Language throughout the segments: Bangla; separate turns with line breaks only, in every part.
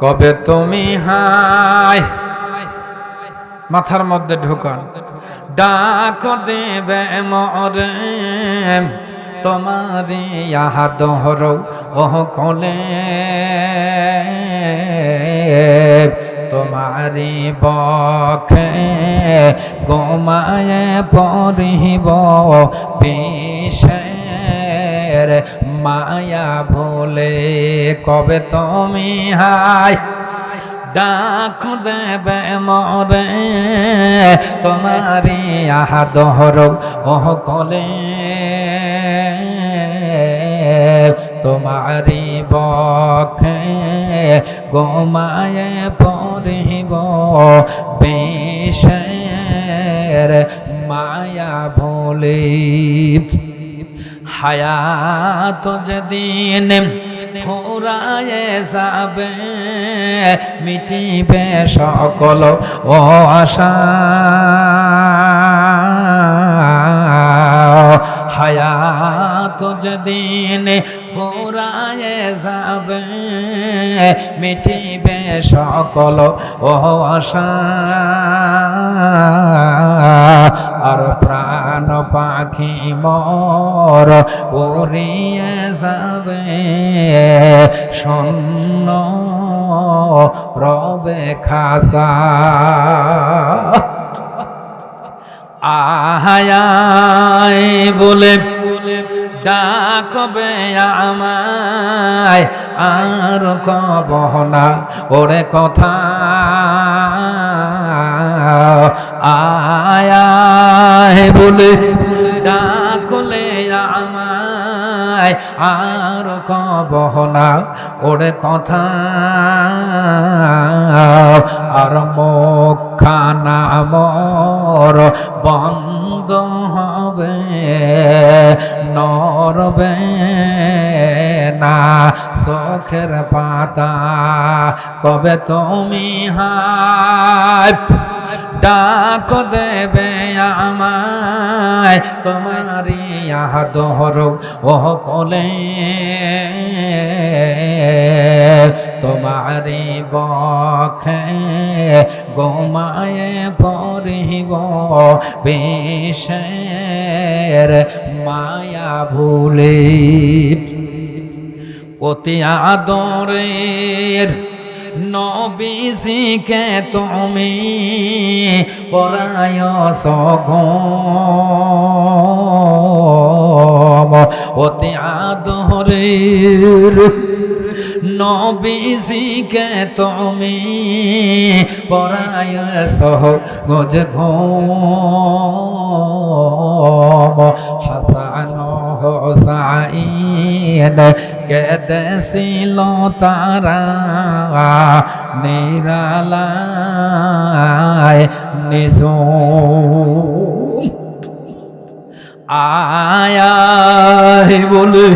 কবে তুমি হাই মাথার মধ্যে ঢুকান। ডাক দেবে মরে। তোমারি ইহা দহর ওহ কলে। তোমারি বখে গোমায় পরিব বিষের মায়া ভুলে কবে তুমি হাই ডাক দেবে মরে? তোমারি আহা দহর ওহ কলে তোমারি বখে গোমায় পরিব বিষের মায়া ভোলে হায়াত যেদিন ফুরায়ে যাবে, মিটিবে সকল ও আশা। হায়াত যেদিন ফুরায়ে যাবে, মিটিবে সকল ও আশা। মর উড়িয়ে যাবে শূন্য রবে খাসা। আহায় বলে, ডাকবে আমায়, আর কব না। ওরে কথা আয়ায় বলে ডাকলে আমায় আর কব না। ওরে কথা আর মুখানা মর বন্ধ হবে নরবে না। চোখের পাতা, কবে তুমি হায় ডাক দেবে আমায় তোমারি আহা দহর ওহ কলে। তোমারি বখে গোমায় পরিব বিষের মায়া ভুলে। অতি আদরের নবীজিকে তুমি পরায় সগম। অতি আদরের নবীজিকে তুমি পরায় সহ গজ ঘোম হাসান হোসাইন কেদেছিল তারা নিরালায় নিজ আয় বলে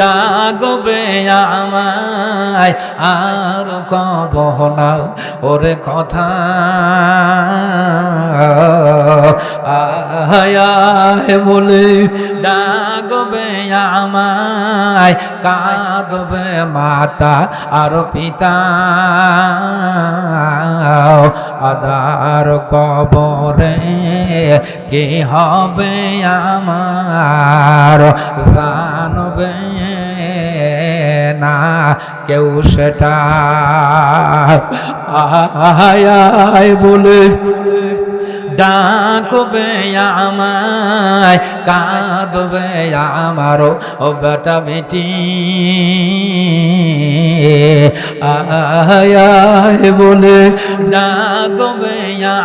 ডাকবে আমায়, আর কব না ওরে কথা। আয় বলে, ডাকবে আমায়, কাঁদবে মাতা আর পিতা। আদার কবরে কে হবে আমার? জানবে না কেউ সেটা। আয় বলে ডাকবে আমায়, কাঁদবে আমারও, ও বেটা বেটি। আয় বলে ডাকবে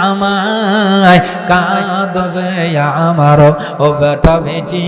আমায়, কাঁদবে আমারও, ও বেটা বেটি।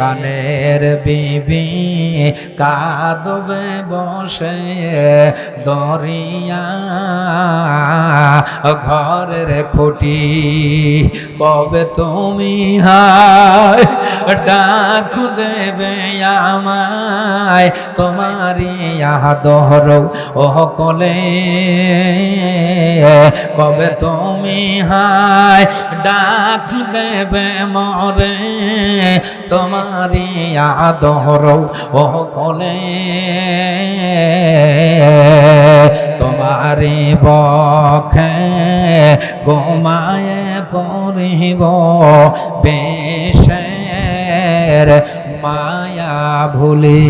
প্রাণের বিবি কাঁদবে বসে দরিয়া। ঘরের খুঁটি কবে তুমি হায় ডাক দেবে আমায় তোমারি আহা দহর ওহ কলে। কবে তুমি হায় ডাক দেবে মরে তোমার তোমারি আদর ও কলে তোমারি বখে গোমায় পরিব বেশের মায়া ভুলি।